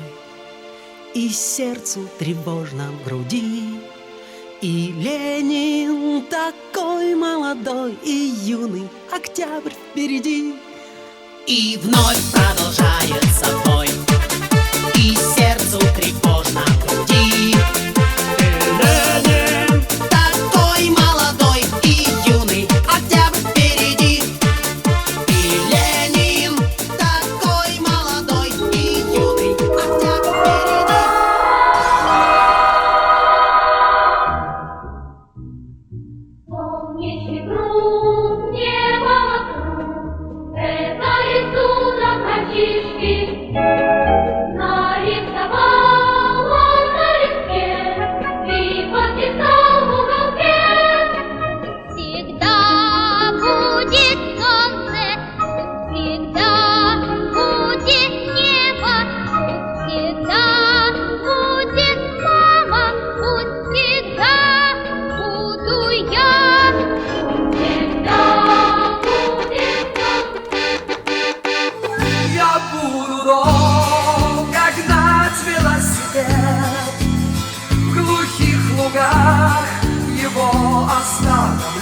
мой. И сердцу тревожно в груди, И Ленин такой молодой и юный, Октябрь впереди. И вновь продолжается бой. me. сидят в глухих лугах его остаток.